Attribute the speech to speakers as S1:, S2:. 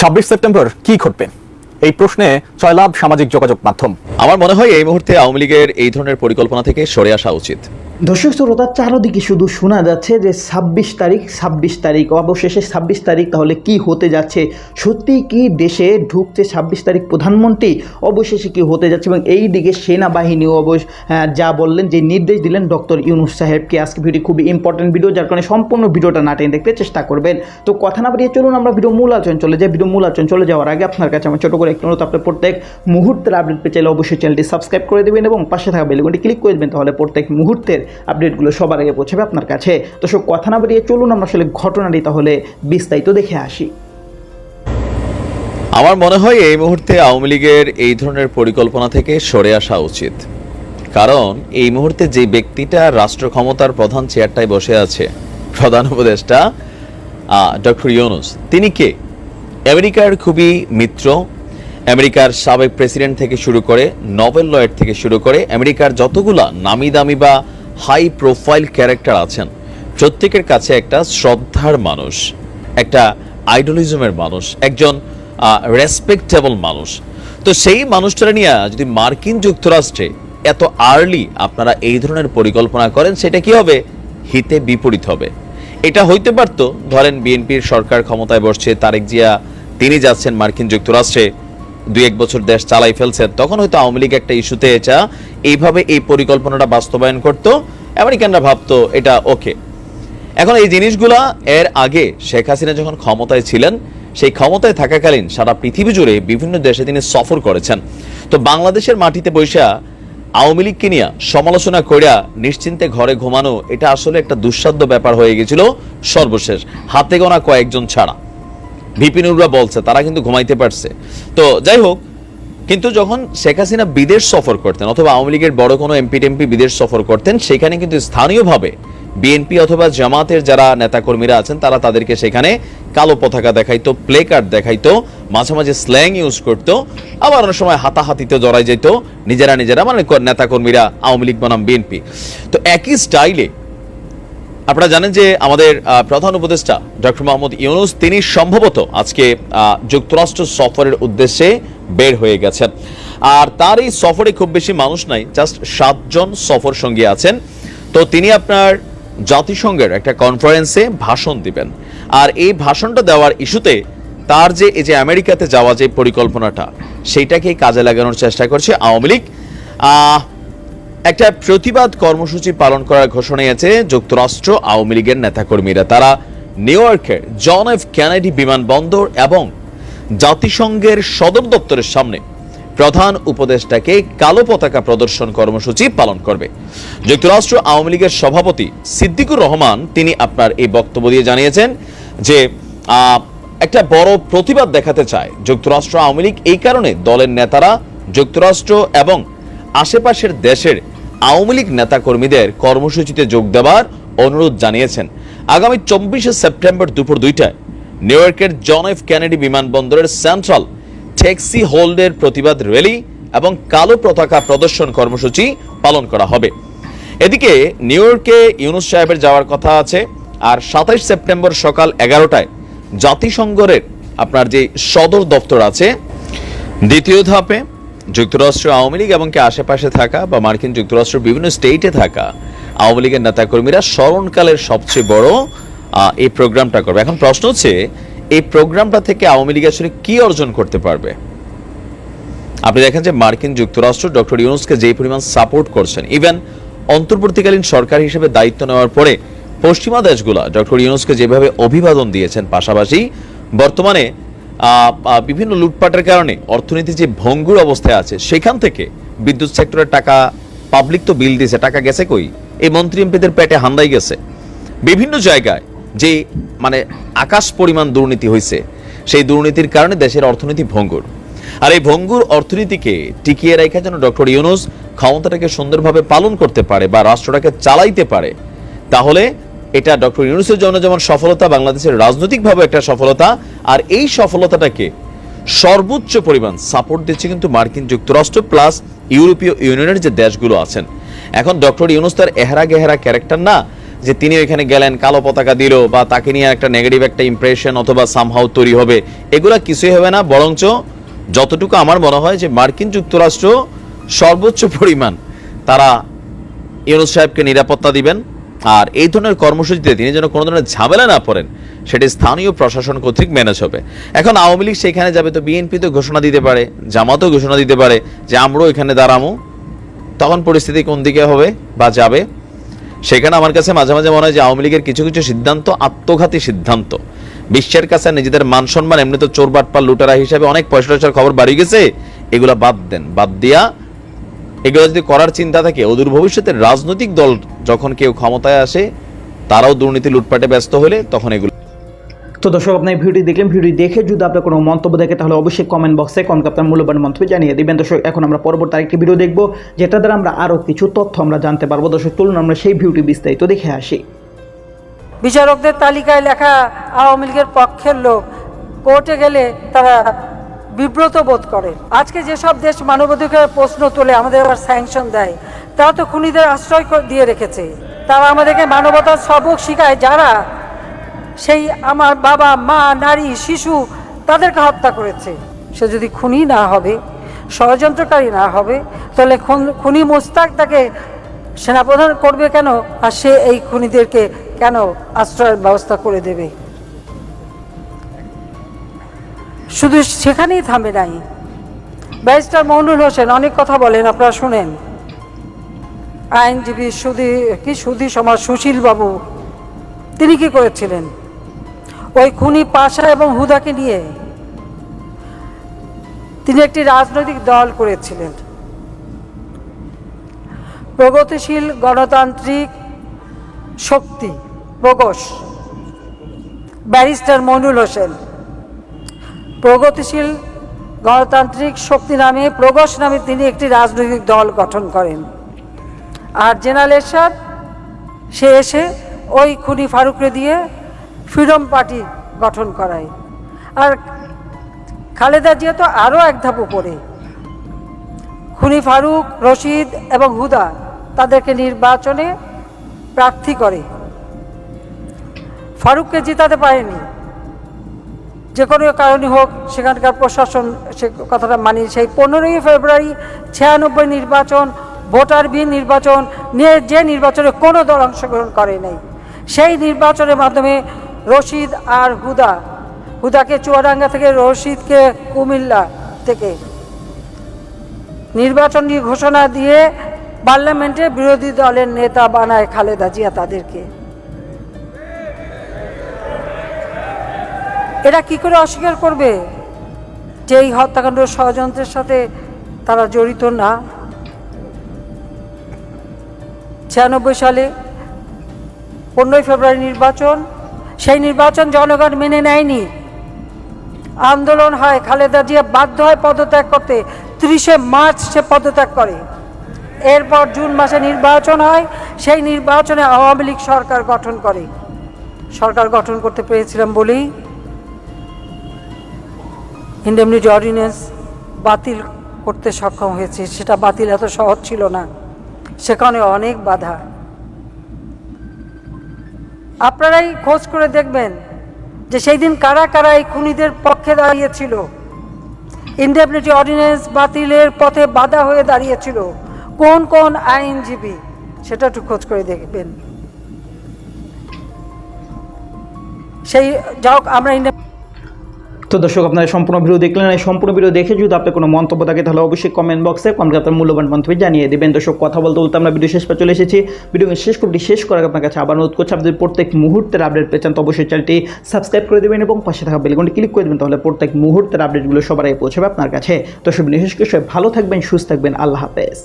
S1: ছাব্বিশ সেপ্টেম্বর কি ঘটবে? এই প্রশ্নে জয়লাভ সামাজিক যোগাযোগ মাধ্যম।
S2: আমার মনে হয় এই মুহূর্তে আওয়ামী লীগের এই ধরনের পরিকল্পনা থেকে সরে আসা উচিত।
S3: দর্শক শ্রোতা চারদিকে শুধু শোনা যাচ্ছে যে ছাব্বিশ তারিখ ছাব্বিশ তারিখ অবশেষে ছাব্বিশ তারিখ তাহলে কি হতে যাচ্ছে? সত্যি কি দেশে ঢুকছে ছাব্বিশ তারিখ প্রধানমন্ত্রী? অবশেষে কি হতে যাচ্ছে? এবং এই দিকে সেনাবাহিনীও অবশ্য আহ, যা বললেন যে নির্দেশ দিলেন ডক্টর ইউনুস সাহেবকে। আজকে ভিডিও খুবই ইম্পর্টেন্ট ভিডিও যার কারণে সম্পূর্ণ ভিডিওটা না টেনে দেখতে চেষ্টা করবেন। তো কথা না বাড়িয়ে চলুন আমরা ভিডিও মূল আলোচনা চলে যাই। ভিডিও মূল আলোচনা চলে যাওয়ার আগে আপনার কাছে আমার ছোট করে একটু অনুরোধ আপনি প্রত্যেক মুহূর্তের আপডেট পেয়ে চাইলে অবশ্যই চ্যানেলটি সাবস্ক্রাইব করে দেবেন এবং পাশে থাকা বেলগুনটি ক্লিক করে দেবেন তাহলে প্রত্যেক মুহূর্তের আপডেটগুলো সবার আগে পৌঁছাবে আপনার কাছে। তো সব কথা না বাড়িয়ে চলুন আমরা আসলে ঘটনাটি তাহলে বিস্তারিত দেখে আসি।
S2: আমার মনে হয় এই মুহূর্তে আওয়ামী লীগের এই ধরনের পরিকল্পনা থেকে সরে আসা উচিত। কারণ এই মুহূর্তে যে ব্যক্তিটা রাষ্ট্র ক্ষমতার প্রধান চেয়ারটায় বসে আছে, প্রধান উপদেষ্টা ডক্টর ইউনুস, তিনি কে? আমেরিকার খুবই মিত্র, আমেরিকার সাবেক প্রেসিডেন্ট থেকে শুরু করে, নোবেল লয়ের থেকে শুরু করে, আমেরিকার যতগুলা নামি দামি বা হাই প্রোফাইল ক্যারেক্টার আছেন। প্রত্যেকের কাছে একটা শ্রদ্ধার মানুষ, একটা আইডলিজমের মানুষ, একজন রেসপেক্টেবল মানুষ। তো সেই মানুষটা নিয়ে যদি মার্কিন যুক্তরাষ্ট্রে এত আর্লি আপনারা এই ধরনের পরিকল্পনা করেন, সেটা কি হবে? হিতে বিপরীত হবে। এটা হইতে পারতো, ধরেন বিএনপির সরকার ক্ষমতায় বসছে, তারেক জিয়া, তিনি যাচ্ছেন মার্কিন যুক্তরাষ্ট্রে, দুই এক বছর দেশ চালাই ফেলছেন, তখন হয়তো আওয়ামী লীগ একটা ইস্যুতে এটা এইভাবে এই পরিকল্পনাটা বাস্তবায়ন করতো। আমেরিকানরা ভাবতো এটা ওকে। এখন এই জিনিসগুলা এর আগে শেখ হাসিনা যখন ক্ষমতায় ছিলেন, সেই ক্ষমতায় থাকাকালীন সারা পৃথিবী জুড়ে বিভিন্ন দেশে তিনি সফর করেছেন। তো বাংলাদেশের মাটিতে বৈশা আওয়ামী লীগকে নিয়ে সমালোচনা করিয়া নিশ্চিন্তে ঘরে ঘুমানো, এটা আসলে একটা দুঃসাধ্য ব্যাপার হয়ে গেছিল সর্বশেষ। হাতে গোনা কয়েকজন ছাড়া। বিপিনুররা বলছে, তারা কিন্তু ঘুমাইতে পারছে। তো যাই হোক কিন্তু যখন শেখ হাসিনা বিদেশ সফর করতেন অথবা আওয়ামী লীগের বড় কোনো এমপি টেমপি বিদেশ সফর করতেন, সেখানে কিন্তু স্থানীয়ভাবে বিএনপি অথবা জামাতের যারা নেতাকর্মীরা আছেন, তারা তাদেরকে সেখানে কালো পতাকা দেখাইতো, প্লে কার্ড দেখাইতো, মাঝে মাঝে স্ল্যাং ইউজ করতো, আবার অনেক সময় হাতাহাতিতে জড়াই যেত, নিজেরা নিজেরা মানে নেতাকর্মীরা, আওয়ামী লীগ বনাম বিএনপি। তো একই স্টাইলে আপনারা জানেন যে আমাদের প্রধান উপদেষ্টা ডক্টর মোহাম্মদ ইউনুস, তিনি সম্ভবত আজকে যুক্তরাষ্ট্র সফরের উদ্দেশ্যে বের হয়ে গেছেন। আর তার এই সফরে খুব বেশি মানুষ নাই জাস্ট সাতজন সফর সঙ্গী আছেন। তো তিনি আপনার জাতিসংঘের একটা কনফারেন্সে ভাষণ দিবেন। আর এই ভাষণটা দেওয়ার ইস্যুতে তার যে এই যে আমেরিকাতে যাওয়া যে পরিকল্পনাটা সেইটাকে কাজে লাগানোর চেষ্টা করছে আওয়ামী লীগ। একটা প্রতিবাদ কর্মসূচি পালন করার ঘোষণা আছে যুক্তরাষ্ট্র, আওয়ামী লীগের নেতাকর্মীরা। তারা নিউ ইয়র্কের জন এফ কেনেডি বিমানবন্দর এবং জাতিসংঘের সদর দপ্তরের সামনে প্রধান উপদেষ্টাকে কালো পতাকা প্রদর্শন কর্মসূচি পালন করবে। যুক্তরাষ্ট্র আওয়ামী লীগের সভাপতি সিদ্দিকুর রহমান তিনি আপনার এই বক্তব্য দিয়ে জানিয়েছেন যে একটা বড় প্রতিবাদ দেখাতে চায় যুক্তরাষ্ট্র আওয়ামী লীগ এই কারণে দলের নেতারা যুক্তরাষ্ট্র এবং আশেপাশের দেশের আওয়ামী লীগ নেতাকর্মীদের কর্মসূচিতে যোগ দেওয়ার অনুরোধ জানিয়েছেন। আগামী চব্বিশে সেপ্টেম্বর দুপুর দুইটায় নিউ ইয়র্কের জন এফ কেনেডি বিমানবন্দরের সেন্ট্রাল ট্যাক্সি হোল্ডের প্রতিবাদ র্যালি এবং কালো পতাকা প্রদর্শন কর্মসূচি পালন করা হবে। এদিকে নিউ ইয়র্কে ইউনুস সাহেবের যাওয়ার কথা আছে। আর সাতাইশ সেপ্টেম্বর সকাল এগারোটায় জাতিসংঘের আপনার যে সদর দপ্তর আছে, দ্বিতীয় ধাপে যুক্তরাষ্ট্র আওয়ামী লীগ এবং কি আশেপাশে থাকা বা মার্কিন যুক্তরাষ্ট্রের বিভিন্ন স্টেটে থাকা আওয়ামী লীগের নেতাকর্মীরা স্মরণকালের সবচেয়ে বড় এই প্রোগ্রামটা করবে। এখন প্রশ্ন হচ্ছে, এই প্রোগ্রামটা থেকে আওয়ামী লীগ আসলে কি অর্জন করতে পারবে? আপনি দেখেন যে মার্কিন যুক্তরাষ্ট্র ডক্টর ইউনুসকে যে পরিমাণ সাপোর্ট করছেন, ইভেন অন্তর্বর্তীকালীন সরকার হিসেবে দায়িত্ব নেওয়ার পরে পশ্চিমা দেশগুলো ডক্টর ইউনুসকে যেভাবে অভিবাদন দিয়েছেন পাশাপাশি, বর্তমানে বিভিন্ন লুটপাটের কারণে অর্থনীতি যে ভঙ্গুর অবস্থায় আছে, সেখান থেকে বিদ্যুৎ সেক্টরের টাকা, পাবলিক তো বিল দিয়েছে, টাকা গেছে কই? এই মন্ত্রী এমপিদের পেটে হান্দাই গেছে। বিভিন্ন জায়গায় যে মানে আকাশ পরিমাণ দুর্নীতি হয়েছে সেই দুর্নীতির কারণে দেশের অর্থনীতি ভঙ্গুর। আর এই ভঙ্গুর অর্থনীতিকে টিকিয়ে রেখে যেন ডক্টর ইউনুস ক্ষমতাটাকে সুন্দরভাবে পালন করতে পারে বা রাষ্ট্রটাকে চালাইতে পারে, তাহলে এটা ডক্টর ইউনুসের জন্য যেমন সফলতা, বাংলাদেশের রাজনৈতিকভাবে একটা সফলতা, আর এই সফলতাটাকে সর্বোচ্চ পরিমাণ সাপোর্ট দিচ্ছে কিন্তু মার্কিন যুক্তরাষ্ট্র প্লাস ইউরোপীয় ইউনিয়নের যে দেশগুলো আছেন। এখন ডক্টর ইউনুস তার এহেরা গেহেরা ক্যারেক্টার না যে তিনি ওইখানে গেলেন, কালো পতাকা দিল বা তাকে নিয়ে একটা নেগেটিভ একটা ইমপ্রেশন অথবা সামহাউ তৈরি হবে, এগুলা কিছুই হবে না। বরঞ্চ যতটুকু আমার মনে হয় যে মার্কিন যুক্তরাষ্ট্র সর্বোচ্চ পরিমাণ তারা ইউনুস সাহেবকে নিরাপত্তা দিবেন আর এই ধরনের কর্মসূচিতে তিনি যেন কোনো ধরনের ঝামেলা না পড়েন, সেটি স্থানীয় প্রশাসন কর্তৃক ম্যানেজ হবে। এখন আওয়ামী লীগ সেখানে যাবে তো বিএনপি তো ঘোষণা দিতে পারে, জামাতও ঘোষণা দিতে পারে যে আমরাও এখানে দাঁড়ামো। তখন পরিস্থিতি কোন দিকে হবে বা যাবে? সেখানে আমার কাছে মাঝে মাঝে মনে হয় যে আওয়ামী লীগের কিছু কিছু সিদ্ধান্ত আত্মঘাতী সিদ্ধান্ত। বিশ্বের কাছে নিজেদের মান সম্মান এমনি তো চোর বাটপাল লুটারা হিসাবে অনেক পয়সা টয়সার খবর বাড়ি গেছে, এগুলো বাদ দেন। বাদ দিয়া এগুলো যদি করার চিন্তা থাকে, অদূর ভবিষ্যতে রাজনৈতিক দল যখন কেউ ক্ষমতায় আসে, তারাও দুর্নীতি লুটপাটে ব্যস্ত হলে তখন এগুলো
S3: তো দর্শক, আপনার ভিডিওটি দেখলেন ভিডিও দেখে যদি আপনার কোনো মন্তব্য দেখে তাহলে অবশ্যই কমেন্ট বক্সে কমেন্ট আপনার মূল্যবান মন্তব্য জানিয়ে দেবেন। দর্শক, এখন আমরা পরবর্তী আরেকটি ভিডিও দেখব, যেটা দ্বারা আমরা আরও কিছু তথ্য আমরা জানতে পারব। দর্শক, চলুন আমরা সেই ভিডিওটি বিস্তারিত দেখে আসি।
S4: বিচারকদের তালিকায় লেখা, আওয়ামী লীগের পক্ষের লোক কোর্টে গেলে তারা বিব্রত বোধ করে। আজকে যেসব দেশ মানবাধিকার প্রশ্ন তোলে, আমাদের আবার স্যাংশন দেয়। তারা তো খুনিদের আশ্রয় দিয়ে রেখেছে। তারা আমাদেরকে মানবতার সবক শিখায়, যারা সেই আমার বাবা, মা, নারী, শিশু তাদেরকে হত্যা করেছে। সে যদি খুনি না হবে, ষড়যন্ত্রকারী না হবে, তাহলে খুন- মোস্তাক তাকে সেনাপ্রধান করবে কেন? আর সে এই খুনিদেরকে কেন আশ্রয়ের ব্যবস্থা করে দেবে? শুধু সেখানেই থামে নাই। ব্যারিস্টার মৌনুল হোসেন অনেক কথা বলেন, আপনারা শুনেন। আইনজীবী সুধী কি সুধী সমাজ সুশীল বাবু তিনি কি করেছিলেন? ওই খুনি পাশা এবং হুদাকে নিয়ে তিনি একটি রাজনৈতিক দল করেছিলেন। প্রগতিশীল গণতান্ত্রিক শক্তি প্রগোষ ব্যারিস্টার মনুল হোসেন। প্রগতিশীল গণতান্ত্রিক শক্তি নামে প্রগোষ নামে তিনি একটি রাজনৈতিক দল গঠন করেন। আর জেনারেল এরশাদ, সে এসে ওই খুনি ফারুকরে দিয়ে ফ্রিডম পার্টি গঠন করায়। আর খালেদা জিয়া তো আরও এক ধাপ উপরে। খুনি ফারুক, রশিদ এবং হুদা তাদেরকে নির্বাচনে প্রার্থী করে। ফারুককে জিতাতে পারেনি। যে কোনো কারণে হোক, সেখানকার প্রশাসন সে কথাটা মানি। সেই পনেরোই ফেব্রুয়ারি ছিয়ানব্বই নির্বাচন, ভোটার বিহীন নির্বাচন নিয়ে যে নির্বাচনে কোনো দল অংশগ্রহণ করে নাই, সেই নির্বাচনের মাধ্যমে রশিদ আর হুদা। হুদাকে চুয়াডাঙ্গা থেকে রশিদকে কুমিল্লা থেকে। নির্বাচনী ঘোষণা দিয়ে পার্লামেন্টে বিরোধী দলের নেতা বানায় খালেদা জিয়া তাদেরকে। এরা কি করে অস্বীকার করবে? যে এই হত্যাকাণ্ড ষড়যন্ত্রের সাথে তারা জড়িত না। ছিয়ানব্বই সালে পনেরোই ফেব্রুয়ারি নির্বাচন সেই নির্বাচন জনগণ মেনে নেয়নি। আন্দোলন হয় খালেদা জিয়া বাধ্য হয় পদত্যাগ করতে। ত্রিশে মার্চ সে পদত্যাগ করে। এরপর জুন মাসে নির্বাচন হয়, সেই নির্বাচনে আওয়ামী লীগ সরকার গঠন করে। সরকার গঠন করতে পেরেছিলাম বলেই ইন্ডেমনিটি অর্ডিন্যান্স বাতিল করতে সক্ষম হয়েছে। সেটা বাতিল এত সহজ ছিল না। সেখানে অনেক বাধা। আপনারাই খোঁজ করে দেখবেন যে সেই দিন কারা কারা এই খুনিদের পক্ষে দাঁড়িয়েছিল। ইন্ডেমনিটি অর্ডিন্যান্স বাতিলের পথে বাধা হয়ে দাঁড়িয়েছিল। কোন কোন আইনজীবী, সেটা একটু খোঁজ করে দেখবেন। সেই যাক আমরা
S3: তো দর্শক, আপনারা সম্পূর্ণ ভিডিও দেখলেন এই সম্পূর্ণ ভিডিও দেখে যদি আপনার কোনো মন্তব্য থাকে, তাহলে অবশ্যই কমেন্ট বক্সে কমেন্ট আপনার মূল্যবান মন্তব্য জানিয়ে দেবেন। দর্শক, কথা বলতে বলতে আমরা ভিডিও শেষ পর চলে এসেছি। ভিডিও শেষ করতে, শেষ করার আপনার কাছে আবার অনুরোধ করছি আপনি যদি প্রত্যেক মুহূর্তের আপডেট পেয়েছেন তো অবশ্যই চ্যানেলটি সাবস্ক্রাইব করে দেবেন এবং পাশে থাকা বেলকনটি ক্লিক করে দেবেন, তাহলে প্রত্যেক মুহূর্তের আপডেটগুলো সবার আগে পৌঁছাবে আপনার কাছে। দর্শক বিশেষ করে ভালো থাকবেন, সুস্থ থাকবেন, আল্লাহ হাফেজ।